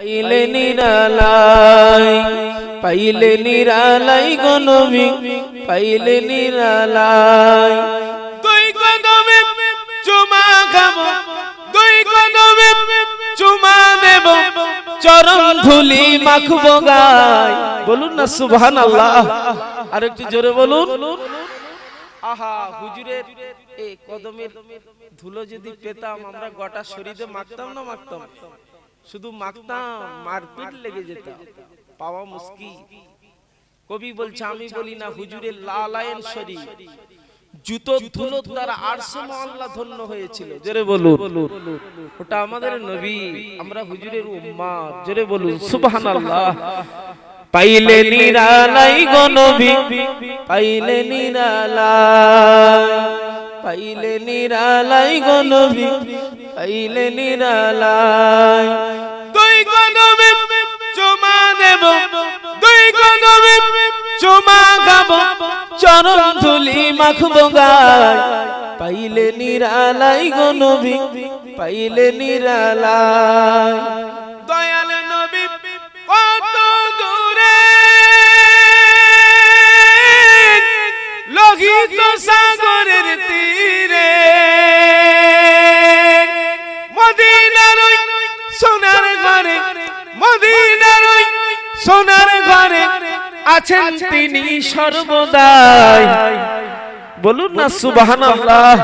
পাইলে নিরালাই পাইলে নিরালাই গনবি পাইলে নিরালাই। দুই কদমে চুমা খাব দুই কদমে চুমা দেব চরণ ধুলি মাখবো গায়। বলুন না সুবহান আল্লাহ আর একটু জোরে বলুন। আহা হুজুরের এই কদমের ধুলো যদি পেতাম আমরা গোটা শরীরে মাখতাম না মাখতাম? শুধু মাখতাম মারপিট লেগে যেত পাওয়া মুশকিল। কবি বলছে আমি বলি না হুজুরের লালায়ন শরীর জুতো ধুলো দ্বারা আরশে আল্লাহ ধন্য হয়েছিল। জোরে বলুন। ওটা আমাদের নবী। আমরা হুজুরের উম্মাত জোরে বলুন সুবহানাল্লাহ। পাইলে নিরালাই গো নবী। পাইলে নিরালাই। পাইলে নিরালাই গো নবী। পাইলে নিরালাই দুই কদমে চুমা দেব, দুই কদমে চুমা খাব, চরণ ধুলি মাখবো গায়। পাইলে নিরালাই গো নবী, পাইলে নিরালাই দয়াল নবী, কত দূরে? লোহিত সাগরের তীরে মদিনার ওই সোনার ঘরে আছেন তিনি সর্বদাই। বলুন না সুবহানাল্লাহ।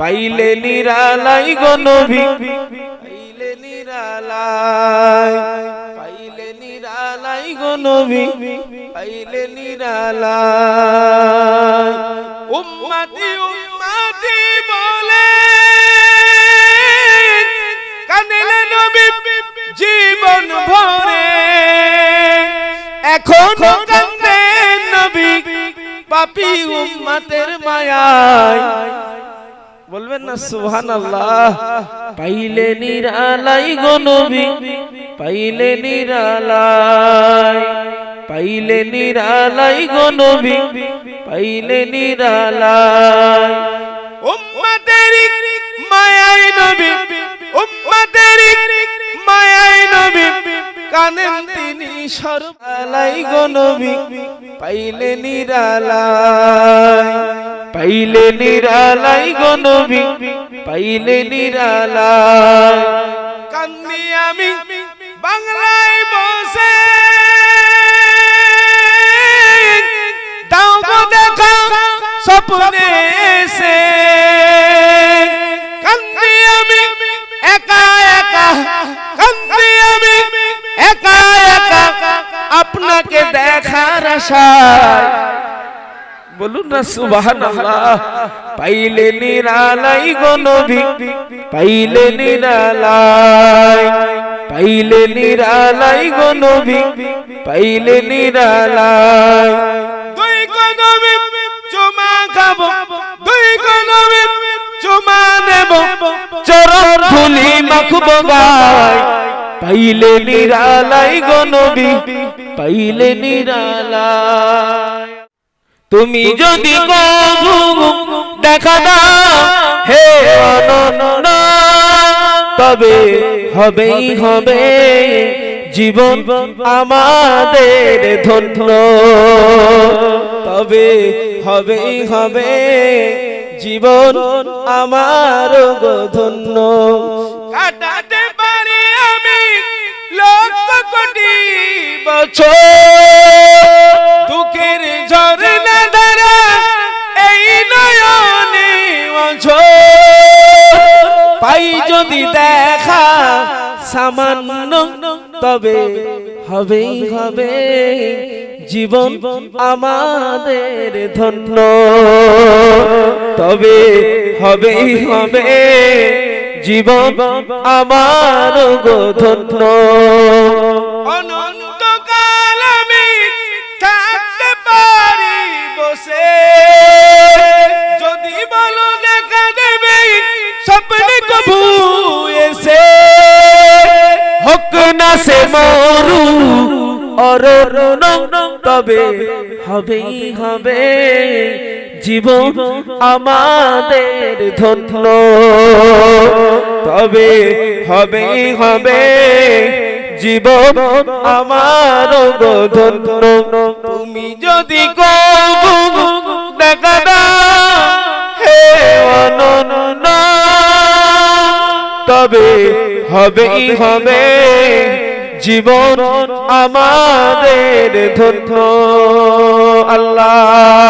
পাইলে নিরালাই গো নবী। পাইলে নিরালাই। পাইলে নিরালাই গো নবী। পাইলে নিরালাই। উম্মতি উম্মতি বলে কাঁদিলে নবী জীবন ভরে। এখনও কান্দেন নবী পাপি উম্মতের মায়ায়। বলবেন না সুহান আল্লাহ পাইলে নিরালাই গো নবী, পাইলে নিরালাই। পাইলে নিরালাই গো নবী, পাইলে নিরালাই। উম্মতের মায়াই নবী, উম্মতের কানেন তিনি সর্বালাই গো নবী, পাইলে নিরালাই পাইলে নিরালাই গো নবী, পাইলে নিরালাই। কান্দি আমি বাংলায় বসে, দাও গো দেখা স্বপ্নে দেখার আশায়। বলুন না, সুবহানাল্লাহ। পাইলে নিরালাই গো নবী, পাইলে নিরালাই। পাইলে নিরালাই গো নবী, পাইলে নিরালাই। দুই কদমে চুমা খাব। দুই কদমে চুমা নেব। চরণ ধুলি মাখবো গায়। পাইলে নিরালাই গো নবী পাইলে নিরালাই তুমি যদি কবু দেখা দাও হে অনন্য তবে হবেই হবে জীবন আমাদের ধন্য। তবে হবেই হবে জীবন আমার ধন্য। কাটাতে পারি আমি লক্ষ কোটি বছর দুঃখের এই নয়নে পাই যদি দেখা সামান্য, তবে হবেই হবে। জীবন আমাদের ধন্য। তবে হবেই হবে। জীবন আমার গো ধন্য। অনন্তকাল আমি থাকতে পারি বসে যদি বলো দেখা দেবে স্বপ্নে কবু এসে। হোক না সে মরু অরণ্য তবে হবেই হবে। জীবন আমাদের ধন্য। তবে হবেই হবে। জীবন আমার তুমি যদি হে তবে হবেই হবে। জীবন আমাদের ধন্য। আল্লাহ